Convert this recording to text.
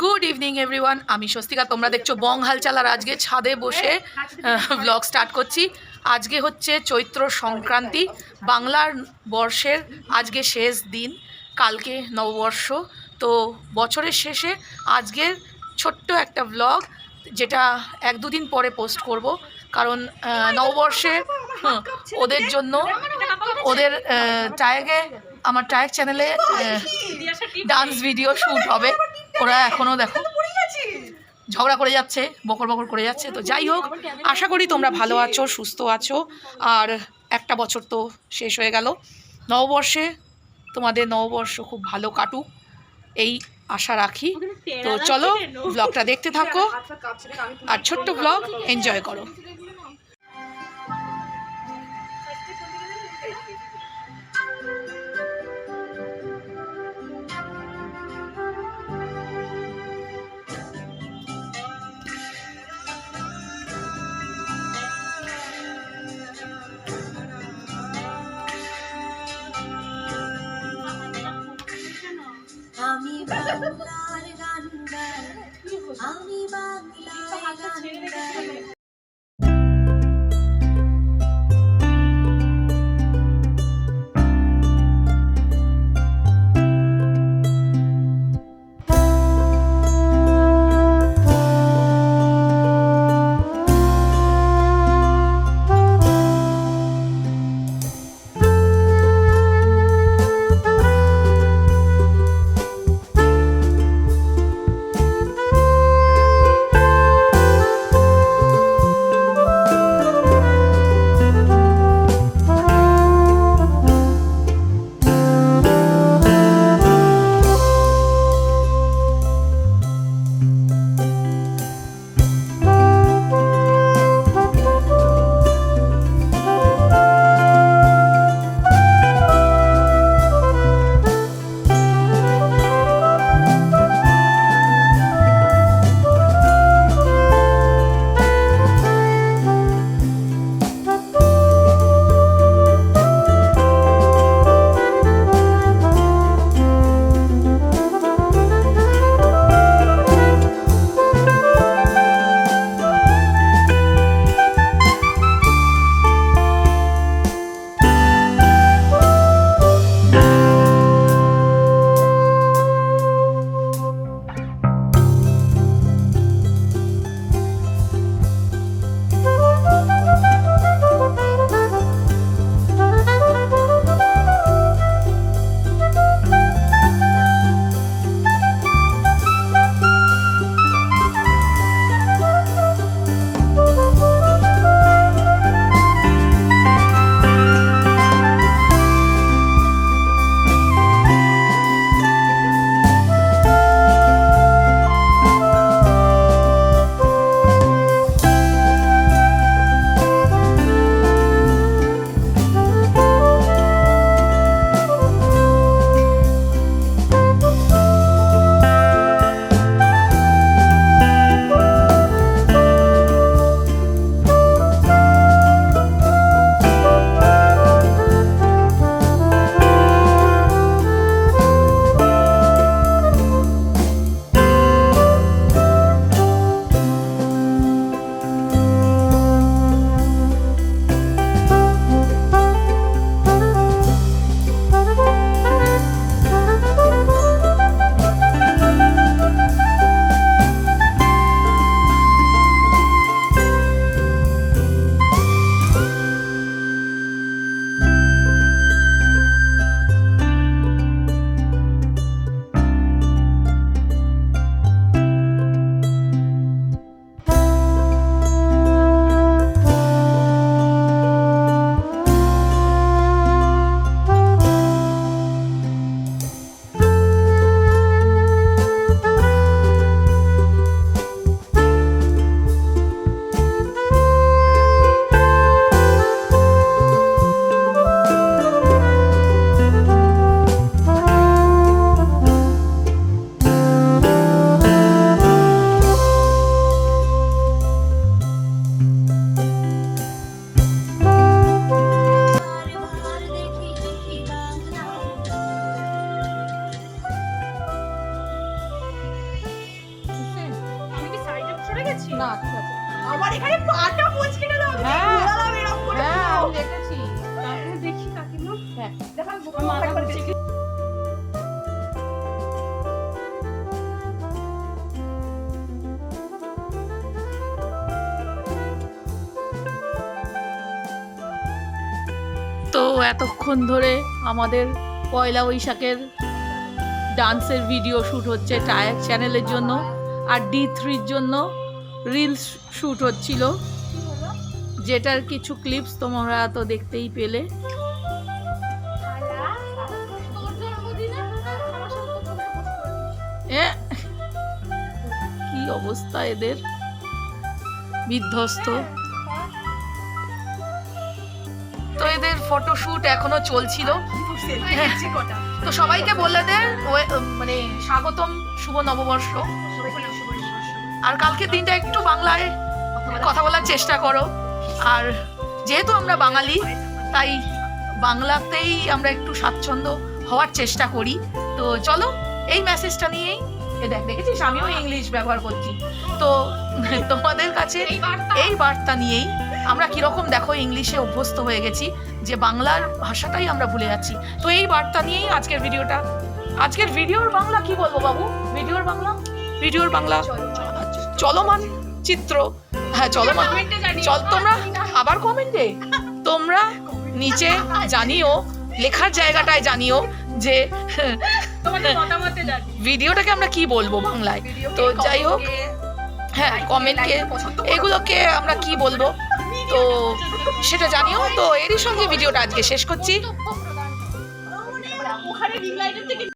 Good evening everyone আমি স্বস্তিকা, তোমরা দেখছ বং হালচাল আর আজকে ছাদে বসে ব্লগ স্টার্ট করছি। আজকে হচ্ছে চৈত্র সংক্রান্তি, বাংলার বর্ষের আজকে শেষ দিন, কালকে নববর্ষ। তো বছরের শেষে আজকের ছোট্ট একটা ব্লগ যেটা এক দুদিন পরে পোস্ট করব। কারণ নববর্ষে ওদের জন্য ওদের টায়াগে আমার টায়াগ চ্যানেলে ডান্স ভিডিও শ্যুট হবে। ওরা এখনও দেখো। ঝগড়া করে যাচ্ছে বকর বকর করে যাচ্ছে। তো যাই হোক আশা করি তোমরা ভালো আছো সুস্থ আছো। আর একটা বছর তো শেষ হয়ে গেল। নববর্ষে তোমাদের নববর্ষ খুব ভালো কাটুক এই আশা রাখি। তো চলো ব্লগটা দেখতে থাকো। আর ছোট্ট ব্লগ এনজয় করো। গেছি না ঠিক আছে। আমার এখানে পাটা পচকে গেল আমি হ্যাঁ। ঘোরালাম এরকম করে হ্যাঁ আমি দেখেছি। তারপরে দেখি কাকিমা। হ্যাঁ দেখান মাথা। তো এতক্ষণ ধরে আমাদের পয়লা বৈশাখের ডান্সের ভিডিও শ্যুট হচ্ছে টায়ার চ্যানেলের জন্য আর ডি থ্রির জন্য। রিলস শ্যুট হচ্ছিল। যেটার কিছু ক্লিপস তোমরা তো দেখতেই পেলে। কি অবস্থা এদের? বিধ্বস্ত। তো এদের ফটোশ্যুট এখনও চলছিল। কটা তো সবাইকে বলে দে মানে স্বাগতম শুভ নববর্ষ। আর কালকের দিনটা একটু বাংলায় কথা বলার চেষ্টা করো। আর যেহেতু আমরা বাঙালি তাই বাংলাতেই আমরা একটু স্বাচ্ছন্দ্য হওয়ার চেষ্টা করি। তো চলো এই মেসেজটা নিয়েই দেখ দেখেছিস? আমিও ইংলিশ ব্যবহার করছি। তো তোমাদের কাছে এই বার্তা। নিয়েই আমরা কীরকম দেখো ইংলিশে অভ্যস্ত হয়ে গেছি যে বাংলার ভাষাটাই আমরা ভুলে যাচ্ছি। তো এই বার্তা নিয়েই আজকের ভিডিওটা আজকের ভিডিওর বাংলা কি বলব বাবু? ভিডিওর বাংলা? ভিডিওর বাংলা। চলমান চিত্র। হ্যাঁ চলমান চল তোমরা আবার কমেন্টে তোমরা নিচে জানিও লেখার জায়গাটায় জানিও যে ভিডিওটাকে আমরা কি বলব বাংলায়? তো যাই হোক হ্যাঁ কমেন্টকে এগুলোকে আমরা কি বলব? তো সেটা জানিও। তো এরই সঙ্গে ভিডিওটা আজকে শেষ করছি।